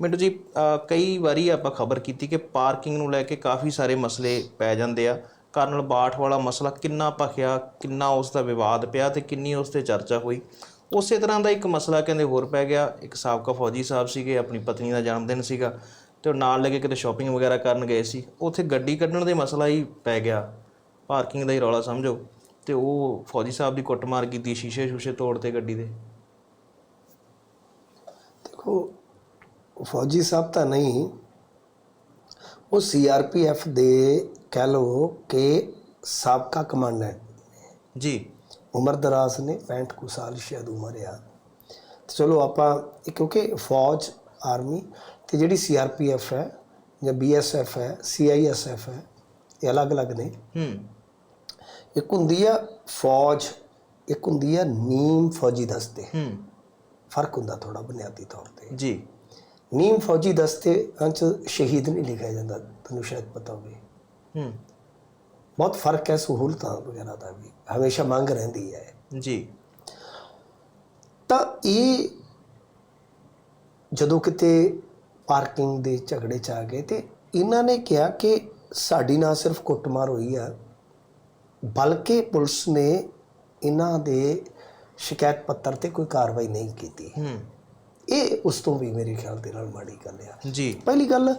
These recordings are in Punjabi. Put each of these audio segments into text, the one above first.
ਮਿੰਟੂ ਜੀ ਕਈ ਵਾਰੀ ਆਪਾਂ ਖਬਰ ਕੀਤੀ ਕਿ ਪਾਰਕਿੰਗ ਨੂੰ ਲੈ ਕੇ ਕਾਫੀ ਸਾਰੇ ਮਸਲੇ ਪੈ ਜਾਂਦੇ ਆ। ਕਰਨਲ ਬਾਠ ਵਾਲਾ ਮਸਲਾ ਕਿੰਨਾ ਭਖਿਆ, ਕਿੰਨਾ ਉਸ ਦਾ ਵਿਵਾਦ ਪਿਆ ਤੇ ਕਿੰਨੀ ਉਸ ਤੇ ਚਰਚਾ ਹੋਈ। ਉਸੇ ਤਰ੍ਹਾਂ ਦਾ ਇੱਕ ਮਸਲਾ ਕਹਿੰਦੇ ਹੋਰ ਪੈ ਗਿਆ। ਇੱਕ ਸਾਬਕਾ ਫੌਜੀ ਸਾਹਿਬ ਸੀਗੇ, ਆਪਣੀ ਪਤਨੀ ਦਾ ਜਨਮ ਦਿਨ ਸੀਗਾ ਤੇ ਉਹ ਨਾਲ ਲੈ ਕੇ ਕਿਤੇ ਸ਼ਾਪਿੰਗ ਵਗੈਰਾ ਕਰਨ ਗਏ ਸੀ। ਉੱਥੇ ਗੱਡੀ ਕੱਢਣ ਦੇ ਮਸਲਾ ਹੀ ਪੈ ਗਿਆ। ਪਾਰਕਿੰਗ ਦਾ ਹੀ ਰੌਲਾ ਸਮਝੋ। ਤੇ ਉਹ ਫੌਜੀ ਸਾਹਿਬ ਦੀ ਕੁੱਟਮਾਰ ਕੀਤੀ ਸ਼ੀਸ਼ੇ ਸ਼ੂਸ਼ੇ ਤੋੜਤੇ ਗੱਡੀ ਦੇ। ਦੇਖੋ ਫੌਜੀ ਸਾਹਿਬ ਤਾਂ ਨਹੀਂ। ਉਹ ਸੀਆਰਪੀਐਫ ਦੇ ਕਹਿ ਲਓ ਕਿ ਸਾਬਕਾ ਕਮਾਂਡੈਂਟ ਜੀ। ਉਮਰ ਦਰਾਜ਼ ਨੇ 65 ਕੁ ਸਾਲ ਸ਼ਾਇਦ ਉਮਰ ਆ। ਤੇ ਚਲੋ ਆਪਾਂ ਕਿਉਂਕਿ ਫੌਜ ਆਰਮੀ ਤੇ ਜਿਹੜੀ ਸੀਆਰਪੀਐਫ ਹੈ ਜਾਂ ਬੀਐਸਐਫ ਹੈ ਸੀਆਈਐਸਐਫ ਹੈ ਇਹ ਅਲੱਗ-ਅਲੱਗ ਨੇ। ਹੂੰ। ਇੱਕ ਹੁੰਦੀ ਆ ਫੌਜ ਇੱਕ ਹੁੰਦੀ ਆ ਨੀਮ ਫੌਜੀ ਦਸਤੇ। ਹੂੰ। ਫ਼ਰਕ ਹੁੰਦਾ ਥੋੜਾ ਬੁਨਿਆਦੀ ਤੌਰ ਤੇ। ਜੀ। ਨੀਮ ਫੌਜੀ ਦਸਤੇ ਅੰਚ ਸ਼ਹੀਦ ਨਹੀਂ ਲਿਖਿਆ ਜਾਂਦਾ ਤੁਹਾਨੂੰ ਸ਼ਾਇਦ ਪਤਾ ਹੋਵੇ। ਹੂੰ। ਬਹੁਤ ਫ਼ਰਕ ਹੈ ਸਹੂਲਤਾਂ ਵਗੈਰਾ ਦਾ ਵੀ ਹਮੇਸ਼ਾ ਮੰਗ ਰਹਿੰਦੀ ਹੈ। ਜੀ। ਤਾਂ ਇਹ ਜਦੋਂ ਕਿਤੇ ਪਾਰਕਿੰਗ ਦੇ ਝਗੜੇ ਚ ਆ ਗਏ ਤੇ ਇਹਨਾਂ ਨੇ ਕਿਹਾ ਕਿ ਸਾਡੀ ਨਾ ਸਿਰਫ ਕੁੱਟਮਾਰ ਹੋਈ ਆ ਬਲਕਿ ਪੁਲਿਸ ਨੇ ਇਹਨਾਂ ਦੇ ਸ਼ਿਕਾਇਤ ਪੱਤਰ ਤੇ ਕੋਈ ਕਾਰਵਾਈ ਨਹੀਂ ਕੀਤੀ। ਹੂੰ। ਇਹ ਉਸ ਤੋਂ ਵੀ ਮੇਰੇ ਖਿਆਲ ਦੇ ਨਾਲ ਮਾੜੀ ਗੱਲ ਆ। ਜੀ। ਪਹਿਲੀ ਗੱਲ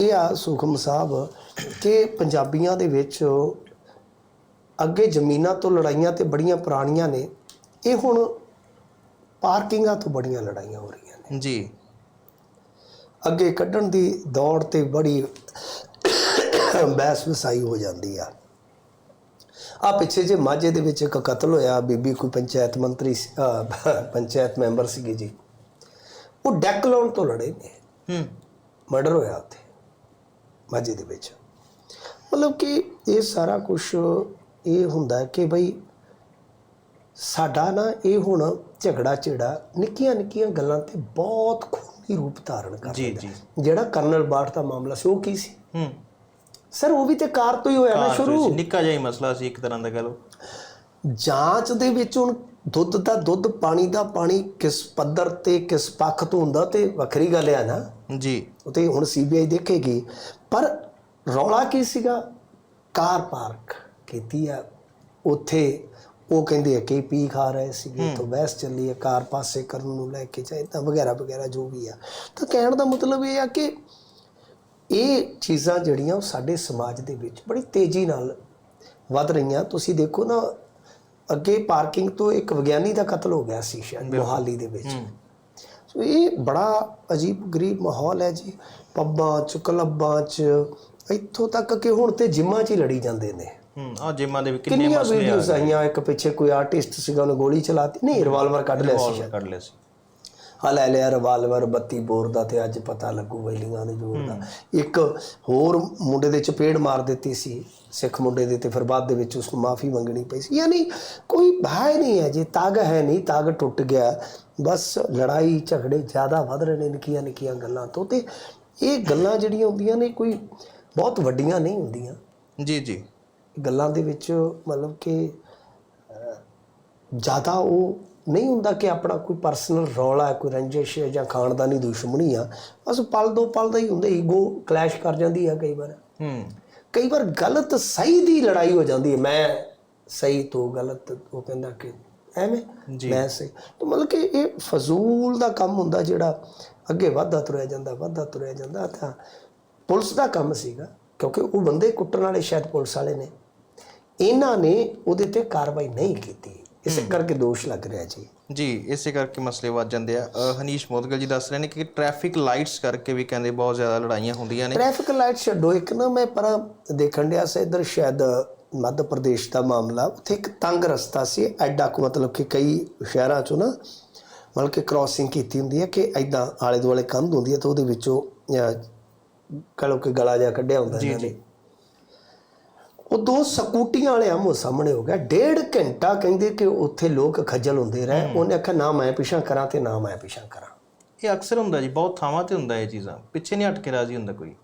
ਇਹ ਆ ਸੁਖਮ ਸਾਹਿਬ ਕਿ ਪੰਜਾਬੀਆਂ ਦੇ ਵਿੱਚ ਅੱਗੇ ਜ਼ਮੀਨਾਂ ਤੋਂ ਲੜਾਈਆਂ ਤੇ ਬੜੀਆਂ ਪੁਰਾਣੀਆਂ ਨੇ ਇਹ ਹੁਣ ਪਾਰਕਿੰਗਾਂ ਤੋਂ ਬੜੀਆਂ ਲੜਾਈਆਂ ਹੋ ਰਹੀਆਂ ਨੇ। ਜੀ। ਅੱਗੇ ਕੱਢਣ ਦੀ ਦੌੜ ਤੇ ਬੜੀ ਬਹਿਸ ਵਸਾਈ ਹੋ ਜਾਂਦੀ ਆ। ਆ ਪਿੱਛੇ ਜੇ ਮਾਝੇ ਦੇ ਵਿੱਚ ਇੱਕ ਕਤਲ ਹੋਇਆ ਬੀਬੀ ਕੋਈ ਪੰਚਾਇਤ ਮੰਤਰੀ ਪੰਚਾਇਤ ਮੈਂਬਰ ਸੀਗੇ ਜੀ। ਉਹ ਡੈਕ ਲਾਉਣ ਤੋਂ ਲੜੇ ਨੇ। ਹੂੰ। ਮਰਡਰ ਹੋਇਆ ਉੱਥੇ ਮਾਝੇ ਦੇ ਵਿੱਚ। ਮਤਲਬ ਕਿ ਇਹ ਸਾਰਾ ਕੁਝ ਇਹ ਹੁੰਦਾ ਕਿ ਬਈ ਸਾਡਾ ਨਾ ਇਹ ਹੁਣ ਝਗੜਾ ਝੇੜਾ ਨਿੱਕੀਆਂ ਨਿੱਕੀਆਂ ਗੱਲਾਂ ਤੇ ਬਹੁਤ ਖੂਨੀ ਰੂਪ ਧਾਰਨ ਕਰ ਜੀ ਜੀ। ਜਿਹੜਾ ਕਰਨਲ ਬਾਠ ਦਾ ਮਾਮਲਾ ਸੀ ਉਹ ਕੀ ਸੀ? ਹੂੰ। ਸਰ ਉਹ ਵੀ ਤੇ ਕਾਰ ਤੋਂ ਹੀ ਹੋਇਆ ਨਾ ਸ਼ੁਰੂ। ਨਿੱਕਾ ਜਿਹਾ ਹੀ ਮਸਲਾ ਸੀ ਇੱਕ ਤਰ੍ਹਾਂ ਦਾ ਕਹ ਲਓ। ਜਾਂਚ ਦੇ ਵਿੱਚ ਹੁਣ ਦੁੱਧ ਦਾ ਦੁੱਧ ਪਾਣੀ ਦਾ ਪਾਣੀ ਕਿਸ ਪੱਧਰ ਤੇ ਕਿਸ ਪੱਖ ਤੋਂ ਹੁੰਦਾ ਤੇ ਵੱਖਰੀ ਗੱਲ ਆ ਨਾ। ਜੀ। ਉਹ ਤੇ ਹੁਣ ਸੀਬੀਆਈ ਦੇਖੇਗੀ। ਪਰ ਰੌਲਾ ਕੀ ਸੀਗਾ? ਕਾਰ ਪਾਰਕ ਕੀਤੀ ਆ। ਉੱਥੇ ਉਹ ਕਹਿੰਦੇ ਆ ਕਿ ਪੀ ਖਾ ਰਹੇ ਸੀਗੇ ਤੋਂ ਬਹਿਸ ਚੱਲੀ ਹੈ ਕਾਰ ਪਾਸੇ ਕਰਨ ਨੂੰ ਲੈ ਕੇ ਜਾਏ ਤਾਂ ਵਗੈਰਾ ਵਗੈਰਾ ਜੋ ਵੀ ਆ। ਤਾਂ ਕਹਿਣ ਦਾ ਮਤਲਬ ਇਹ ਆ ਕਿ ਇਹ ਚੀਜ਼ਾਂ ਜਿਹੜੀਆਂ ਉਹ ਸਾਡੇ ਸਮਾਜ ਦੇ ਵਿੱਚ ਬੜੀ ਤੇਜ਼ੀ ਨਾਲ ਵੱਧ ਰਹੀਆਂ। ਤੁਸੀਂ ਦੇਖੋ ਨਾ ਅੱਗੇ ਪਾਰਕਿੰਗ ਤੋਂ ਇੱਕ ਵਿਗਿਆਨੀ ਦਾ ਕਤਲ ਹੋ ਗਿਆ ਸੀ ਸ਼ਾਇਦ ਮੋਹਾਲੀ ਦੇ ਵਿੱਚ। ਸੋ ਇਹ ਬੜਾ ਅਜੀਬ ਗਰੀਬ ਮਾਹੌਲ ਹੈ ਜੀ। ਪੱਬਾਂ ਚ ਕਲੱਬਾਂ ਚ ਇੱਥੋਂ ਤੱਕ ਕਿ ਹੁਣ ਤੇ ਜਿੰਮਾਂ 'ਚ ਹੀ ਲੜੀ ਜਾਂਦੇ ਨੇ। ਹੂੰ ਆ ਜਿਮਾਂ ਦੇ ਵੀ ਕਿੰਨੇ ਮਸਲੇ ਆ ਵੀਡੀਓਜ਼ ਆਈਆਂ ਇੱਕ ਪਿੱਛੇ ਕੋਈ ਆਰਟਿਸਟ ਸੀਗਾ ਉਹਨੇ ਗੋਲੀ ਚਲਾਤੀ ਨਹੀਂ ਰਿਵਾਲਵਰ ਕੱਢ ਲਿਆ ਸੀ ਕੱਢ ਲਿਆ ਸੀ। ਆ ਲੈ ਲਿਆ ਰਿਵਾਲਵਰ 32 ਬੋਰ ਦਾ ਤੇ ਅੱਜ ਪਤਾ ਲੱਗੂ ਵੈਲੀਆਂ ਦੇ ਜੋਰ ਦਾ। ਇੱਕ ਹੋਰ ਮੁੰਡੇ ਦੇ ਚਪੇੜ ਮਾਰ ਦਿੱਤੀ ਸੀ ਸਿੱਖ ਮੁੰਡੇ ਦੇ ਤੇ ਫਿਰ ਬਾਅਦ ਦੇ ਵਿੱਚ ਉਸ ਨੂੰ ਮਾਫੀ ਮੰਗਣੀ ਪਈ ਸੀ। ਯਾਨੀ ਕੋਈ ਭੈ ਨਹੀਂ ਹੈ ਜੀ ਤਾਗ ਹੈ ਨਹੀਂ ਤਾਗ ਟੁੱਟ ਗਿਆ। ਬਸ ਲੜਾਈ ਝਗੜੇ ਜ਼ਿਆਦਾ ਵੱਧ ਰਹੇ ਨੇ ਨਿੱਕੀਆਂ ਨਿੱਕੀਆਂ ਗੱਲਾਂ ਤੋਂ ਤੇ ਇਹ ਗੱਲਾਂ ਜਿਹੜੀਆਂ ਹੁੰਦੀਆਂ ਨੇ ਕੋਈ ਬਹੁਤ ਵੱਡੀਆਂ ਨਹੀਂ ਹੁੰਦੀਆਂ। ਜੀ ਜੀ। ਗੱਲਾਂ ਦੇ ਵਿੱਚ ਮਤਲਬ ਕਿ ਜ਼ਿਆਦਾ ਉਹ ਨਹੀਂ ਹੁੰਦਾ ਕਿ ਆਪਣਾ ਕੋਈ ਪਰਸਨਲ ਰੌਲਾ ਹੈ ਕੋਈ ਰੰਜਿਸ਼ ਹੈ ਜਾਂ ਖਾਨਦਾਨੀ ਦੁਸ਼ਮਣੀ ਆ ਬਸ ਪਲ ਦੋ ਪਲ ਦਾ ਹੀ ਹੁੰਦਾ ਈਗੋ ਕਲੈਸ਼ ਕਰ ਜਾਂਦੀ ਆ ਕਈ ਵਾਰ। ਹੂੰ। ਕਈ ਵਾਰ ਗਲਤ ਸਹੀ ਦੀ ਲੜਾਈ ਹੋ ਜਾਂਦੀ ਹੈ। ਮੈਂ ਸਹੀ ਤੋਂ ਗਲਤ ਉਹ ਕਹਿੰਦਾ ਕਿ ਐਵੇਂ ਮੈਂ ਸਹੀ। ਤਾਂ ਮਤਲਬ ਕਿ ਇਹ ਫਜ਼ੂਲ ਦਾ ਕੰਮ ਹੁੰਦਾ ਜਿਹੜਾ ਅੱਗੇ ਵੱਧਦਾ ਤੁਰਿਆ ਜਾਂਦਾ ਵੱਧਦਾ ਤੁਰਿਆ ਜਾਂਦਾ। ਤਾਂ ਪੁਲਿਸ ਦਾ ਕੰਮ ਸੀਗਾ ਕਿਉਂਕਿ ਉਹ ਬੰਦੇ ਕੁੱਟਣ ਵਾਲੇ ਸ਼ਾਇਦ ਪੁਲਿਸ ਵਾਲੇ ਨੇ। ਇਹਨਾਂ ਨੇ ਉਹਦੇ ਤੇ ਕਾਰਵਾਈ ਨਹੀਂ ਕੀਤੀ। ਇਸੇ ਕਰਕੇ ਦੋਸ਼ ਲੱਗ ਰਿਹਾ ਜੀ। ਜੀ ਇਸੇ ਕਰਕੇ ਮਸਲੇ ਵੱਧ ਜਾਂਦੇ ਆ। ਅ, ਹਨੀਸ਼ ਮੋਦਗਲ ਜੀ ਦੱਸ ਰਹੇ ਨੇ ਕਿ ਟ੍ਰੈਫਿਕ ਲਾਈਟਸ ਕਰਕੇ ਵੀ ਕਹਿੰਦੇ ਬਹੁਤ ਜ਼ਿਆਦਾ ਲੜਾਈਆਂ ਹੁੰਦੀਆਂ ਨੇ। ਟ੍ਰੈਫਿਕ ਲਾਈਟ ਛੱਡੋ ਇੱਕ ਨਾ ਮੈਂ ਪਰਾਂ ਦੇਖਣ ਡਿਆ ਸੀ ਇਧਰ ਸ਼ਾਇਦ ਮੱਧ ਪ੍ਰਦੇਸ਼ ਦਾ ਮਾਮਲਾ ਉੱਥੇ ਇੱਕ ਤੰਗ ਰਸਤਾ ਸੀ ਐਡਾ ਕੁ ਮਤਲਬ ਕਿ ਕਈ ਸ਼ਹਿਰਾਂ ਚੋਂ ਨਾ ਮਤਲਬ ਕਿ ਕ੍ਰਾਸਿੰਗ ਕੀਤੀ ਹੁੰਦੀ ਹੈ ਕਿ ਐਦਾਂ ਆਲੇ ਦੁਆਲੇ ਕੰਧ ਹੁੰਦੀ ਹੈ ਤਾਂ ਉਹਦੇ ਵਿੱਚੋਂ ਕਹੋ ਕਿ ਗਲਾ ਜਿਹਾ ਕੱਢਿਆ ਹੁੰਦਾ ਇਹਨਾਂ ਨੇ। ਉਹ ਦੋ ਸਕੂਟੀਆਂ ਵਾਲੇ ਆਮੋ ਸਾਹਮਣੇ ਹੋ ਗਿਆ। ਡੇਢ ਘੰਟਾ ਕਹਿੰਦੇ ਕਿ ਉੱਥੇ ਲੋਕ ਖੱਜਲ ਹੁੰਦੇ ਰਹੇ। ਉਹਨੇ ਆਖਿਆ ਨਾ ਮੈਂ ਪਿਛਾਂ ਕਰਾਂ ਤੇ ਨਾ ਮੈਂ ਪਿਛਾਂ ਕਰਾਂ। ਇਹ ਅਕਸਰ ਹੁੰਦਾ ਜੀ ਬਹੁਤ ਥਾਵਾਂ ਤੇ ਹੁੰਦਾ ਇਹ ਚੀਜ਼ਾਂ। ਪਿੱਛੇ ਨਹੀਂ ਹਟ ਕੇ ਰਾਜੀ ਹੁੰਦਾ ਕੋਈ।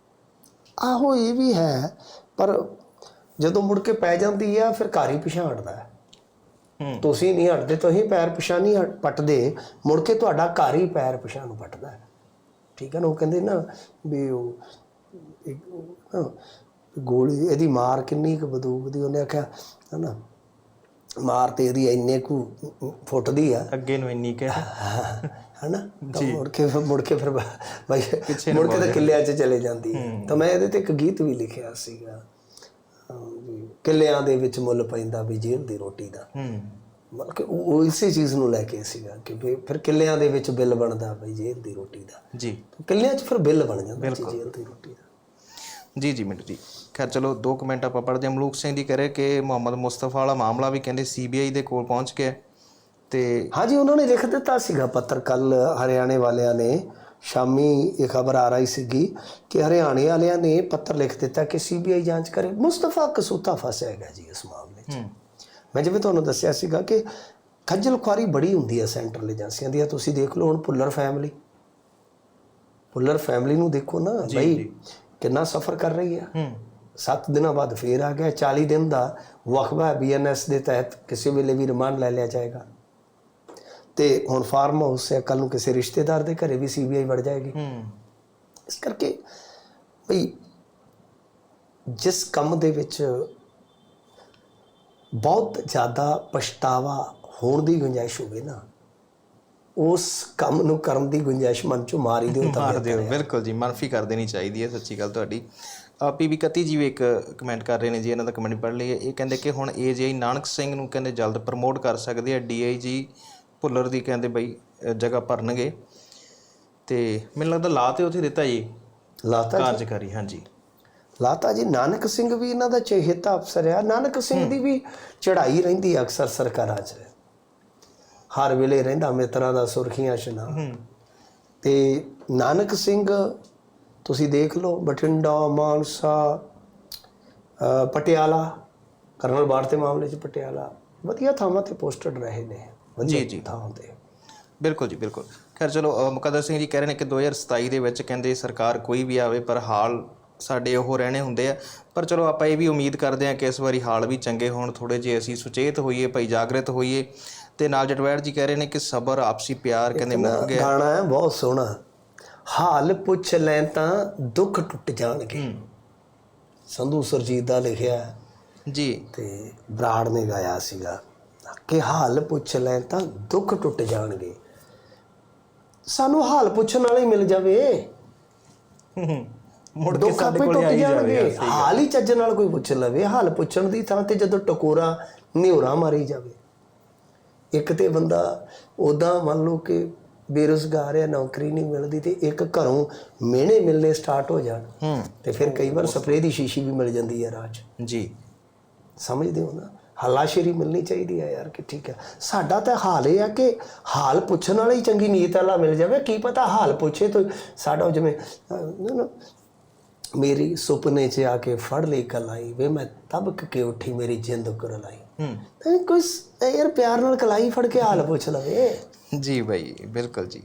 ਆਹੋ ਇਹ ਵੀ ਹੈ। ਪਰ ਜਦੋਂ ਮੁੜ ਕੇ ਪੈ ਜਾਂਦੀ ਆ ਫਿਰ ਘਰ ਹੀ ਪਿਛਾਂ ਹਟਦਾ ਹੈ। ਤੁਸੀਂ ਨਹੀਂ ਹਟਦੇ ਤੁਸੀਂ ਪੈਰ ਪਿਛਾਂ ਨਹੀਂ ਪੱਟਦੇ। ਮੁੜ ਕੇ ਤੁਹਾਡਾ ਘਰ ਹੀ ਪੈਰ ਪਿਛਾਂ ਨੂੰ ਪੱਟਦਾ ਹੈ। ਠੀਕ ਹੈ ਨਾ ਉਹ ਕਹਿੰਦੇ ਨਾ ਵੀ ਉਹ ਇੱਕ ਉਹ ਨਾ ਗੋਲੀ ਇਹਦੀ ਮਾਰ ਕਿੰਨੀ ਕੁ ਬੰਦੂਕ ਦੀ ਉਹਨੇ ਆਖਿਆ ਹਨਾ ਮਾਰ ਤੇ ਇਹਦੀ ਇੰਨੇ ਕੁ ਫੁੱਟ ਦੀ ਆ। ਅੱਗੇ ਨੂੰ ਇੰਨੀ ਕਿ ਹਨਾ ਤਾਂ ਮੁੜ ਕੇ ਫਿਰ ਮੁੜ ਕੇ ਫਿਰ ਬਾਈ ਮੁੜ ਕੇ ਤਾਂ ਕਿੱਲਿਆਂ 'ਚ ਚਲੇ ਜਾਂਦੀ ਤਾਂ ਮੈਂ ਇਹਦੇ ਤੇ ਇੱਕ ਗੀਤ ਵੀ ਲਿਖਿਆ ਸੀਗਾ। ਕਿੱਲਿਆਂ ਦੇ ਵਿੱਚ ਮੁੱਲ ਪੈਂਦਾ ਵੀ ਜੇਲ੍ਹ ਦੀ ਰੋਟੀ ਦਾ। ਮਤਲਬ ਕਿ ਉਹ ਇਸੇ ਚੀਜ਼ ਨੂੰ ਲੈ ਕੇ ਸੀਗਾ ਕਿ ਫਿਰ ਕਿੱਲਿਆਂ ਦੇ ਵਿੱਚ ਬਿੱਲ ਬਣਦਾ ਬਈ ਜੇਲ੍ਹ ਦੀ ਰੋਟੀ ਦਾ। ਜੀ। ਕਿੱਲਿਆਂ 'ਚ ਫਿਰ ਬਿੱਲ ਬਣ ਜਾਂਦਾ ਜੇਲ੍ਹ ਦੀ ਰੋਟੀ ਦਾ। ਜੀ ਜੀ ਮਿੰਟੂ ਜੀ। ਖੈਰ ਚਲੋ ਦੋ ਕਮੈਂਟ ਆਪਾਂ ਪੜ੍ਹਦੇ ਹਾਂ। ਮਲੂਕ ਸਿੰਘ ਜੀ ਕਰੇ ਕਿ ਮੁਹੰਮਦ ਮੁਸਤਫਾ ਵਾਲਾ ਮਾਮਲਾ ਵੀ ਕਹਿੰਦੇ ਸੀਬੀਆਈ ਦੇ ਕੋਲ ਪਹੁੰਚ ਗਿਆ ਤੇ ਹਾਂਜੀ ਉਹਨਾਂ ਨੇ ਲਿਖ ਦਿੱਤਾ ਸੀਗਾ ਪੱਤਰ ਕੱਲ ਹਰਿਆਣੇ ਵਾਲਿਆਂ ਨੇ। ਸ਼ਾਮੀ ਇਹ ਖਬਰ ਆ ਰਹੀ ਸੀਗੀ ਕਿ ਹਰਿਆਣੇ ਵਾਲਿਆਂ ਨੇ ਪੱਤਰ ਲਿਖ ਦਿੱਤਾ ਕਿ ਸੀਬੀਆਈ ਜਾਂਚ ਕਰੇ। ਮੁਸਤਫਾ ਕਸੂਤਾ ਫਸਿਆ ਹੈਗਾ ਜੀ ਇਸ ਮਾਮਲੇ 'ਚ। ਮੈਂ ਜਿਵੇਂ ਤੁਹਾਨੂੰ ਦੱਸਿਆ ਸੀਗਾ ਕਿ ਖੱਜਲ ਖੁਆਰੀ ਬੜੀ ਹੁੰਦੀ ਹੈ ਸੈਂਟਰਲ ਏਜੰਸੀਆਂ ਦੀ। ਆ ਤੁਸੀਂ ਦੇਖ ਲਓ ਹੁਣ ਭੁੱਲਰ ਫੈਮਿਲੀ। ਭੁੱਲਰ ਫੈਮਿਲੀ ਨੂੰ ਦੇਖੋ ਨਾ ਬਈ ਕਿੰਨਾ ਸਫਰ ਕਰ ਰਹੀ ਹੈ? ਹੂੰ। 7 ਦਿਨਾਂ ਬਾਅਦ ਫੇਰ ਆ ਗਿਆ। 40 ਦਿਨ ਦਾ ਵਕਫਾ ਬੀਐਨਐਸ ਦੇ ਤਹਿਤ। ਕਿਸੇ ਵੇਲੇ ਵੀ ਰਿਮਾਂਡ ਲੈ ਲਿਆ ਜਾਏਗਾ। ਤੇ ਹੁਣ ਫਾਰਮ ਹਾਊਸ ਹੈ। ਕੱਲ ਨੂੰ ਕਿਸੇ ਰਿਸ਼ਤੇਦਾਰ ਦੇ ਘਰੇ ਵੀ ਸੀਬੀਆਈ ਵੜ ਜਾਏਗੀ। ਹੂੰ। ਇਸ ਕਰਕੇ ਭਈ ਜਿਸ ਕੰਮ ਦੇ ਵਿੱਚ ਬਹੁਤ ਜ਼ਿਆਦਾ ਪਛਤਾਵਾ ਹੋਣ ਦੀ ਗੁੰਜਾਇਸ਼ ਹੋਵੇ ਨਾ ਉਸ ਕੰਮ ਨੂੰ ਕਰਨ ਦੀ ਗੁੰਜਾਇਸ਼ ਮਨ ਚੋਂ ਮਾਰ ਹੀ ਦਿਓ ਤਾਂ ਮਾਰ ਦਿਓ ਬਿਲਕੁਲ ਜੀ ਮਨਫੀ ਕਰ ਦੇਣੀ ਚਾਹੀਦੀ ਹੈ ਸੱਚੀ ਗੱਲ ਤੁਹਾਡੀ। ਪੀਬੀ ਕੱਤੀ ਜੀ ਵੀ ਇੱਕ ਕਮੈਂਟ ਕਰ ਰਹੇ ਨੇ ਜੀ ਇਹਨਾਂ ਦਾ ਕਮੈਂਟ ਪੜ੍ਹ ਲਈਏ। ਇਹ ਕਹਿੰਦੇ ਕਿ ਹੁਣ ਏਜੀਆਈ ਨਾਨਕ ਸਿੰਘ ਨੂੰ ਕਹਿੰਦੇ ਜਲਦ ਪ੍ਰਮੋਟ ਕਰ ਸਕਦੇ ਆ ਡੀਆਈਜੀ ਭੁੱਲਰ ਦੀ ਕਹਿੰਦੇ ਬਈ ਜਗ੍ਹਾ ਭਰਨਗੇ। ਤੇ ਮੈਨੂੰ ਲੱਗਦਾ ਲਾ ਤੇ ਉੱਥੇ ਦਿੱਤਾ ਜੀ। ਲਾਤਾ ਕਾਰਜਕਾਰੀ ਹਾਂਜੀ। ਲਾਤਾ ਜੀ? ਨਾਨਕ ਸਿੰਘ ਵੀ ਇਹਨਾਂ ਦਾ ਚਹੇਤਾ ਅਫਸਰ ਆ। ਨਾਨਕ ਸਿੰਘ ਦੀ ਵੀ ਚੜ੍ਹਾਈ ਰਹਿੰਦੀ ਅਕਸਰ ਸਰਕਾਰਾਂ 'ਚ। ਹਰ ਵੇਲੇ ਰਹਿੰਦਾ ਮਿੱਤਰਾਂ ਦਾ ਸੁਰਖੀਆਂ ਸ਼ਨਾ ਤੇ ਨਾਨਕ ਸਿੰਘ ਤੁਸੀਂ ਦੇਖ ਲਓ ਬਠਿੰਡਾ ਮਾਨਸਾ ਪਟਿਆਲਾ ਕਰਨਲ ਬਾੜ ਦੇ ਮਾਮਲੇ 'ਚ ਪਟਿਆਲਾ ਵਧੀਆ ਥਾਵਾਂ ਤੇ ਪੋਸਟਡ ਰਹੇ ਨੇ ਜੀ, ਜੀ। ਥਾਵਾਂ ਤੇ। ਬਿਲਕੁਲ ਜੀ ਬਿਲਕੁਲ। ਖੈਰ ਚਲੋ ਮੁਕੱਦਰ ਸਿੰਘ ਜੀ ਕਹਿ ਰਹੇ ਨੇ ਕਿ 2027 ਦੇ ਵਿੱਚ ਕਹਿੰਦੇ ਸਰਕਾਰ ਕੋਈ ਵੀ ਆਵੇ ਪਰ ਹਾਲ ਸਾਡੇ ਉਹ ਰਹਿਣੇ ਹੁੰਦੇ ਆ। ਪਰ ਚਲੋ ਆਪਾਂ ਇਹ ਵੀ ਉਮੀਦ ਕਰਦੇ ਹਾਂ ਕਿ ਇਸ ਵਾਰੀ ਹਾਲ ਵੀ ਚੰਗੇ ਹੋਣ ਥੋੜੇ ਜਿਹੇ ਅਸੀਂ ਸੁਚੇਤ ਹੋਈਏ ਭਾਈ ਜਾਗਰਤ ਹੋਈਏ। ਤੇ ਨਾਲ ਜਟਵੈੜ ਜੀ ਕਹਿ ਰਹੇ ਨੇ ਕਿ ਸਬਰ ਆਪਸੀ ਪਿਆਰ ਕਹਿੰਦੇ ਮੁੱਕ ਗਿਆ ਗਾਣਾ ਹੈ ਬਹੁਤ ਸੋਹਣਾ। ਹਾਲ ਪੁੱਛ ਲੈ ਤਾਂ ਦੁੱਖ ਟੁੱਟ ਜਾਣਗੇ। ਸੰਧੂ ਸਰਜੀਤ ਦਾ ਲਿਖਿਆ ਜੀ। ਤੇ ਬਰਾੜ ਨੇ ਗਾਇਆ ਸੀਗਾ। ਕਿ ਹਾਲ ਪੁੱਛ ਲੈ ਤਾਂ ਦੁੱਖ ਟੁੱਟ ਜਾਣਗੇ। ਸਾਨੂੰ ਹਾਲ ਪੁੱਛਣ ਵਾਲਾ ਹੀ ਮਿਲ ਜਾਵੇ। ਮੁੜ ਕੇ ਸਾਡੇ ਕੋਲ ਆਈ ਜਾਵੇ ਹਾਲ ਹੀ। ਚੱਜ ਨਾਲ ਕੋਈ ਪੁੱਛ ਲਵੇ। ਹਾਲ ਪੁੱਛਣ ਦੀ ਥਾਂ ਤੇ ਜਦੋਂ ਟਕੋਰਾ ਨਿਹੋਰਾ ਮਾਰੀ ਜਾਵੇ। ਇੱਕ ਤੇ ਬੰਦਾ ਉਦਾਂ ਮੰਨ ਲਓ ਕਿ ਬੇਰੁਜ਼ਗਾਰ ਹੈ ਨੌਕਰੀ ਨਹੀਂ ਮਿਲਦੀ ਤੇ ਇੱਕ ਘਰੋਂ ਮਿਹਣੇ ਮਿਲਨੇ ਸਟਾਰਟ ਹੋ ਜਾਣ। ਹੂੰ। ਤੇ ਫਿਰ ਕਈ ਵਾਰ ਸਪਰੇਅ ਦੀ ਸ਼ੀਸ਼ੀ ਵੀ ਮਿਲ ਜਾਂਦੀ ਹੈ 'ਚ। ਜੀ। ਸਮਝਦੇ ਹੋ ਨਾ? ਹੱਲਾਸ਼ੇਰੀ ਮਿਲਣੀ ਚਾਹੀਦੀ ਹੈ ਯਾਰ ਕਿ ਠੀਕ ਹੈ ਸਾਡਾ ਤਾਂ ਹਾਲ ਇਹ ਆ ਕਿ ਹਾਲ ਪੁੱਛਣ ਵਾਲਾ ਹੀ ਚੰਗੀ ਨੀਤ ਵਾਲਾ ਮਿਲ ਜਾਵੇ। ਕੀ ਪਤਾ ਹਾਲ ਪੁੱਛੇ ਤਾਂ ਸਾਡਾ ਜਿਵੇਂ ਅਹ, ਨਾ, ਨਾ, ਮੇਰੀ ਸੁਪਨੇ 'ਚ ਆ ਕੇ ਫੜ ਲਈ ਕਲਾਈ ਵੇ ਮੈਂ ਤਬਕ ਕੇ ਉੱਠੀ ਮੇਰੀ ਜਿੰਦ ਕਰ ਲਾਈ ਤਾਂ ਕੋਈ ਯਾਰ ਪਿਆਰ ਨਾਲ ਕਲਾਈ ਫੜ ਕੇ ਹਾਲ ਪੁੱਛ ਲਵੇ। ਜੀ ਭਾਈ ਬਿਲਕੁਲ ਜੀ।